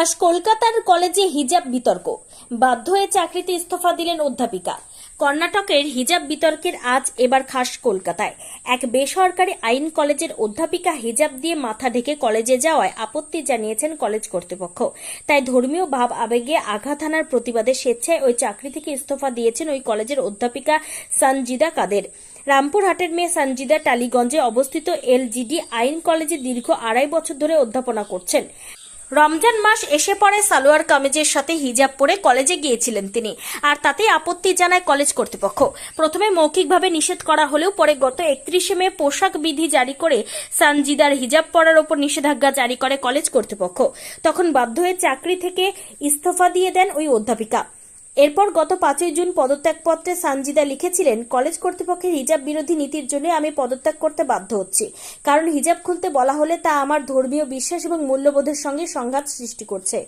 খাস কলকাতার কলেজে হিজাব বিতর্ক। বাধ্য হয়ে চাকরিতে ইস্তফা দিলেন অধ্যাপিকা। কর্ণাটকের হিজাব বিতর্কের আজ এবার খাস কলকাতায়। এক বেসরকারি আইন কলেজের অধ্যাপিকা হিজাব দিয়ে মাথা ঢেকে কলেজে যাওয়ায় আপত্তি জানিয়েছেন কলেজ কর্তৃপক্ষ। তাই ধর্মীয় ভাব আবেগে আঘাত হানার প্রতিবাদে স্বেচ্ছায় ওই চাকরি থেকে ইস্তফা দিয়েছেন ওই কলেজের অধ্যাপিকা সঞ্জিদা কাদের। রামপুরহাটের মেয়ে সঞ্জিদা টালিগঞ্জে অবস্থিত এলজিডি আইন কলেজে দীর্ঘ আড়াই বছর ধরে অধ্যাপনা করছেন। রমজান মাস এসে পড়ে সালোয়ার কামিজের সাথে হিজাব পরে কলেজে গিয়েছিলেন তিনি, আর তাতে আপত্তি জানায় কলেজ কর্তৃপক্ষ। প্রথমে মৌখিকভাবে নিষেধ করা হলেও পরে গত একত্রিশে মে পোশাক বিধি জারি করে সানজিদার হিজাব পরার ওপর নিষেধাজ্ঞা জারি করে কলেজ কর্তৃপক্ষ। তখন বাধ্য হয়ে চাকরি থেকে ইস্তফা দিয়ে দেন ওই অধ্যাপিকা। এরপর গত পাঁচই জুন পদত্যাগপত্রে সানজিদা লিখেছিলেন, কলেজ কর্তৃপক্ষের হিজাব বিরোধী নীতির জন্য আমি পদত্যাগ করতে বাধ্য হচ্ছি। কারণ হিজাব খুলতে বলা হলে তা আমার ধর্মীয় বিশ্বাস এবং মূল্যবোধের সঙ্গে সংঘাত সৃষ্টি করছে।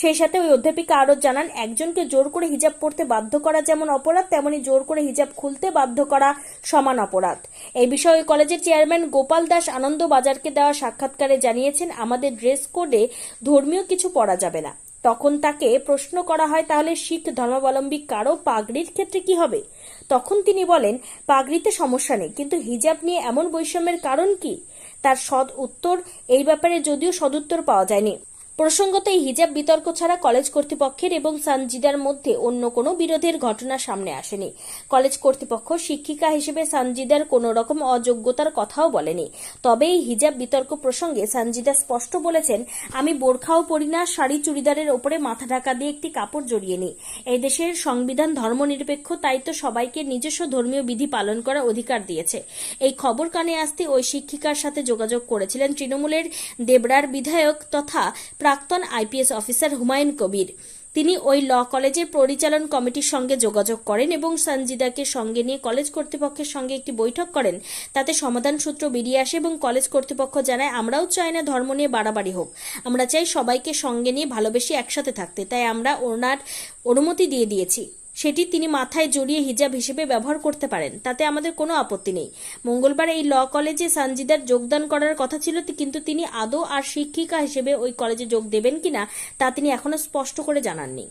সেই সাথে ওই অধ্যাপিকা আরও জানান, একজনকে জোর করে হিজাব পড়তে বাধ্য করা যেমন অপরাধ, তেমনি জোর করে হিজাব খুলতে বাধ্য করা সমান অপরাধ। এই বিষয়ে কলেজের চেয়ারম্যান গোপাল দাস আনন্দ বাজারকে দেওয়া সাক্ষাৎকারে জানিয়েছেন, আমাদের ড্রেস কোডে ধর্মীয় কিছু পড়া যাবে না। তখন তাকে প্রশ্ন করা হয়, তাহলে শিখ ধর্মাবলম্বী কারও পাগড়ির ক্ষেত্রে কি হবে? তখন তিনি বলেন, পাগড়িতে সমস্যা নেই, কিন্তু হিজাব নিয়ে এমন বৈষম্যের কারণ কি? তার সদ উত্তর, এই ব্যাপারে যদিও সদুত্তর পাওয়া যায়নি। প্রসঙ্গত এই হিজাব বিতর্ক ছাড়া কলেজ কর্তৃপক্ষের এবং সানজিদার মধ্যে অন্য কোনো বিরোধের ঘটনা সামনে আসেনি। কলেজ কর্তৃপক্ষ শিক্ষিকা হিসেবে সানজিদার কোনো রকম অযোগ্যতার কথাও বলেনি। তবে এই হিজাব বিতর্ক প্রসঙ্গে সানজিদা স্পষ্ট বলেছেন, আমি বোরখাও পরি না শাড়ি চুড়িদারের ওপরে মাথা ঢাকা দিয়ে একটি কাপড় জড়িয়ে নিই। এই দেশের সংবিধান ধর্মনিরপেক্ষ, তাই তো সবাইকে নিজস্ব ধর্মীয় বিধি পালন করার অধিকার দিয়েছে। এই খবর কানে আসতে ওই শিক্ষিকার সাথে যোগাযোগ করেছিলেন তৃণমূলের দেবরার বিধায়ক তথা প্রাক্তন আইপিএস অফিসার হুমায়ুন কবির। তিনি ওই ল কলেজের পরিচালন কমিটির সঙ্গে যোগাযোগ করেন এবং সঞ্জিদাকে সঙ্গে নিয়ে কলেজ কর্তৃপক্ষের সঙ্গে একটি বৈঠক করেন। তাতে সমাধান সূত্র বেরিয়ে আসে এবং কলেজ কর্তৃপক্ষ জানায়, আমরাও চাই না ধর্ম নিয়ে বাড়াবাড়ি হোক। আমরা চাই সবাইকে সঙ্গে নিয়ে ভালোবেসে একসাথে থাকতে। তাই আমরা ওনার অনুমতি দিয়ে দিয়েছি। সেটি তিনি মাথায় জড়িয়ে হিজাব হিসেবে ব্যবহার করতে পারেন, তাতে আমাদের কোনো আপত্তি নেই। মঙ্গলবার এই ল কলেজে সানজিদার যোগদান করার কথা ছিল, কিন্তু তিনি আদৌ আর শিক্ষিকা হিসেবে ওই কলেজে যোগ দেবেন কিনা, তা তিনি এখনও স্পষ্ট করে জানাননি।